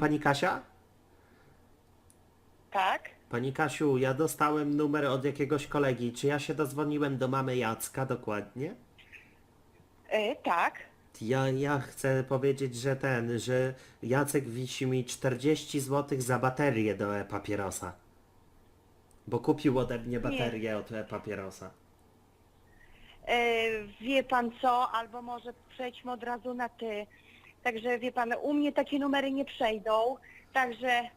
pani Kasia? Tak? Pani Kasiu, ja dostałem numer od jakiegoś kolegi. Czy ja się dozwoniłem do mamy Jacka dokładnie? E, tak. Ja, ja chcę powiedzieć, że ten, że Jacek wisi mi 40 zł za baterię do e-papierosa. Bo kupił ode mnie baterię od e-papierosa. E, wie pan co, albo może przejdźmy od razu na ty. Także wie pan, u mnie takie numery nie przejdą, także e,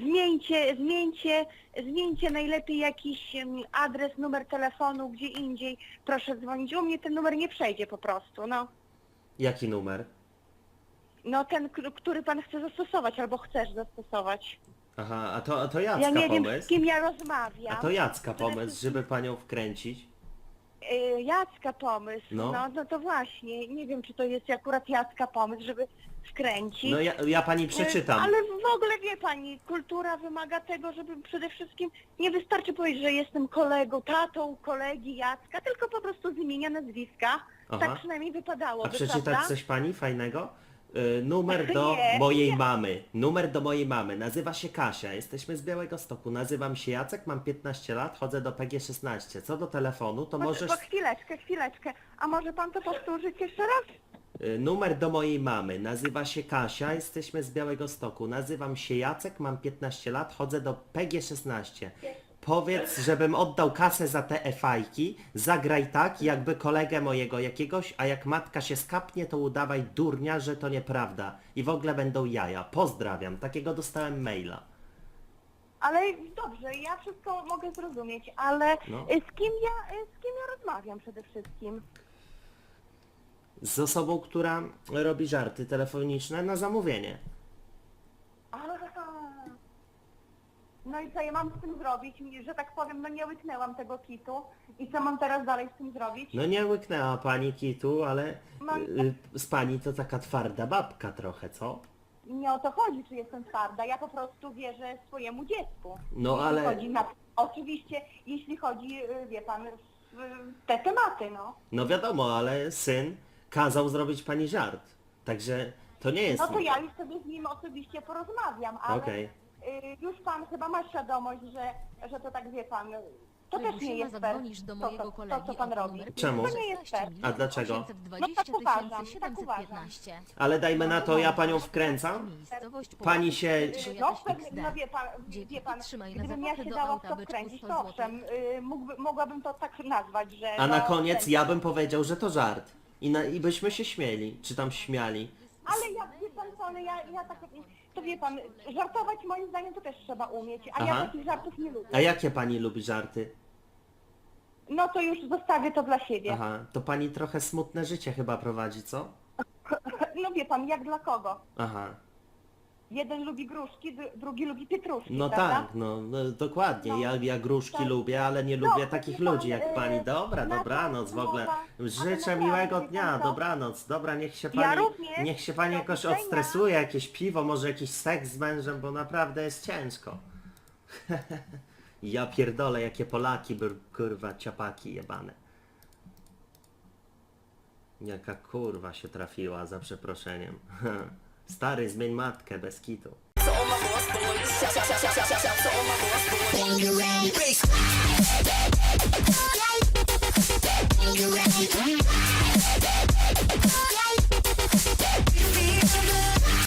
zmieńcie, zmieńcie, zmieńcie najlepiej jakiś adres, numer telefonu, gdzie indziej. Proszę dzwonić. U mnie ten numer nie przejdzie po prostu, no. Jaki numer? No ten, k- który pan chce zastosować albo chcesz zastosować. Aha, a to, a to Jacka Ja nie wiem, z pomysł. kim ja rozmawiam. A to Jacka pomysł, żeby panią wkręcić. Y, Jacka pomysł, No. no. no. to właśnie, nie wiem czy to jest akurat Jacka pomysł, żeby skręcić. No ja, ja pani Y, przeczytam. Ale w ogóle wie pani, kultura wymaga tego, żeby przede wszystkim nie wystarczy powiedzieć, że jestem kolegą, tatą kolegi Jacka, tylko po prostu zmienia nazwiska. Aha. Tak przynajmniej wypadałoby, A przeczytać prawda? coś pani fajnego? Y, numer do Nie, mojej mamy. Numer do mojej mamy. Nazywa się Kasia. Jesteśmy z Białego Stoku. Nazywam się Jacek, mam 15 lat, chodzę do PG16. Co do telefonu, to możesz... po chwileczkę, chwileczkę. A może pan to powtórzyć jeszcze raz? Y, Numer do mojej mamy. Nazywa się Kasia, jesteśmy z Białego Stoku. Nazywam się Jacek, mam 15 lat, chodzę do PG16. Powiedz, żebym oddał kasę za te e-fajki, zagraj tak, jakby kolegę mojego jakiegoś, a jak matka się skapnie, to udawaj durnia, że to nieprawda. I w ogóle będą jaja. Pozdrawiam. Takiego dostałem maila. Ale dobrze, ja wszystko mogę zrozumieć, ale No. y, z kim ja, y, z kim ja rozmawiam przede wszystkim? Z osobą, która robi żarty telefoniczne na zamówienie. Aha. No i co ja mam z tym zrobić? Że tak powiem, no nie łyknęłam tego kitu. I co mam teraz dalej z tym zrobić? No nie łyknęła pani kitu, ale No. y, z pani to taka twarda babka trochę, co? Nie o to chodzi, czy jestem twarda. Ja po prostu wierzę swojemu dziecku. No, Jeśli ale- Chodzi na... Oczywiście, jeśli chodzi, y, wie pan, w w te tematy, no. No wiadomo, ale syn kazał zrobić pani żart. Także to nie jest... No to ja już sobie z nim osobiście porozmawiam, ale Okej. Y, już pan chyba ma świadomość, że, że to tak wie pan, to też nie jest fair, zadzwonisz do to, mojego to, kolegi to, co pan od robi. numer Czemu? To nie jest fair. A dlaczego? 820 No tak uważam, tak 715. Ale dajmy na to, ja panią wkręcam. Miejscowość Pani się... No, pewnie, no wie pan, wie pan Trzymaj na gdybym ja zapłatę się do dała w auta to byczku wkręcić, 100 to owszem, y, mógłby, mogłabym to tak nazwać, że... A na koniec ja bym powiedział, że to żart. I, na, I byśmy się śmieli, czy tam śmiali. Ale ja, pan ale ja, ja tak, to wie pan, żartować moim zdaniem to też trzeba umieć, a ja Aha. takich żartów nie lubię. A jakie pani lubi żarty? No to już zostawię to dla siebie. Aha, to pani trochę smutne życie chyba prowadzi, co? No wie pan, jak dla kogo? Aha. Jeden lubi gruszki, dru- drugi lubi pietruszki, No prawda? tak, no, no dokładnie. No. Ja, ja gruszki Tak. lubię, ale nie No, lubię takich wie pan, ludzi jak e, pani. Dobra, na dobranoc w ogóle. mowa, ale Życzę naprawdę, miłego wie dnia, pan co? dobranoc. Dobra, niech się Ja pani, również. niech się pani Do jakoś widzenia. odstresuje, jakieś piwo, może jakiś seks z mężem, bo naprawdę jest ciężko. ja pierdolę, jakie Polaki, kurwa, ciapaki jebane. Jaka kurwa się trafiła, za przeproszeniem. Stary, zmień matkę, bez kitu. Bass.